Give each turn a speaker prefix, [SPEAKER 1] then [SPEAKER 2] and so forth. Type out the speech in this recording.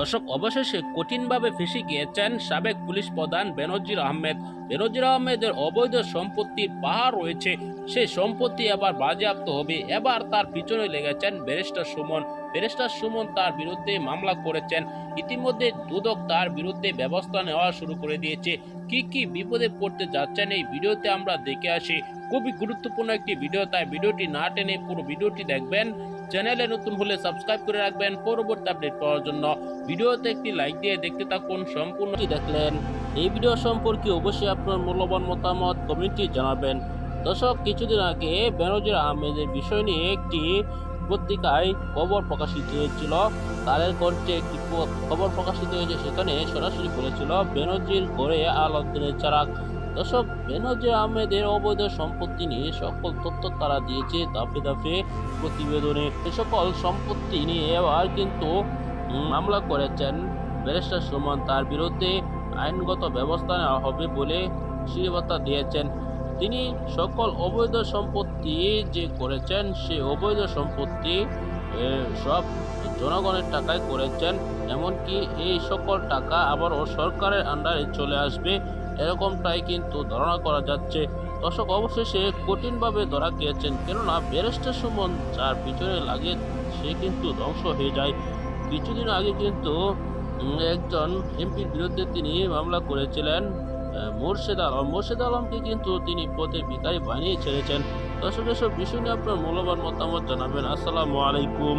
[SPEAKER 1] দর্শক, অবশেষে কঠিনভাবে ফেঁসে গিয়েছেন সাবেক পুলিশ প্রধান বেনজির আহমেদ। বেনজির আহমেদের অবৈধ সম্পত্তির পাহাড় রয়েছে। সেই সম্পত্তি আবার বাজেয়াপ্ত হবে। এবার তার পিছনে লেগেছেন ব্যারিস্টার সুমন। ব্যারিস্টার সুমন তার বিরুদ্ধে মামলা করেছেন। ইতিমধ্যে দুদক তার বিরুদ্ধে ব্যবস্থা নেওয়া শুরু করে দিয়েছে। কি কি বিপদে পড়তে যাচ্ছেন এই ভিডিওতে আমরা দেখে আসি। খুবই গুরুত্বপূর্ণ একটি ভিডিও, তাই ভিডিওটি না টেনে পুরো ভিডিওটি দেখবেন। চ্যানেলে নতুন হলে সাবস্ক্রাইব করে রাখবেন পরবর্তী আপডেট পাওয়ার জন্য। ভিডিওতে একটি লাইক দিয়ে দেখতে থাকুন সম্পূর্ণটি দেখলেন। এই ভিডিও সম্পর্কে অবশ্যই আপনার মূল্যবান মতামত কমেন্টে জানাবেন। দর্শক, কিছুদিন আগে বেনজির আহমেদের বিষয় নিয়ে একটি পত্রিকায় খবর প্রকাশিত হয়েছিল। তাদের কণ্ঠে একটি খবর প্রকাশিত হয়েছে, সেখানে সরাসরি বলেছিল, বেনজির ঘরে আলোচনের চারাক। দর্শক, বেনজির আহমেদের অবৈধ সম্পত্তি নিয়ে সকল তথ্য তারা দিয়েছে দাফে দাফে প্রতিবেদনে। এ সকল সম্পত্তি নিয়ে এবার কিন্তু মামলা করেছেন। ব্যারিস্টার সুমন তার বিরুদ্ধে আইনগত ব্যবস্থা নেওয়া হবে বলে শ্রীবার্তা দিয়েছেন। তিনি সকল অবৈধ সম্পত্তি যে করেছেন, সে অবৈধ সম্পত্তি সব জনগণের টাকায় করেছেন। এমনকি এই সকল টাকা আবারও সরকারের আন্ডারে চলে আসবে। এরকমটাই কিন্তু ধারণা করা যাচ্ছে। দর্শক, অবশেষে কঠিনভাবে ধরা গিয়েছেন কেননা, ব্যারিস্টার সুমন যার পিছনে লাগে, সে কিন্তু ধ্বংস হয়ে যায়। কিছুদিন আগে কিন্তু একজন এমপির বিরুদ্ধে তিনি মামলা করেছিলেন। মোর্শেদ আলম। মোর্শেদ আলমকে কিন্তু তিনি পথে ভিকারি বানিয়ে ছেড়েছেন। দর্শক, এসব বিষয় নিয়ে আপনার মূল্যবান মতামত জানাবেন। আসসালামু আলাইকুম।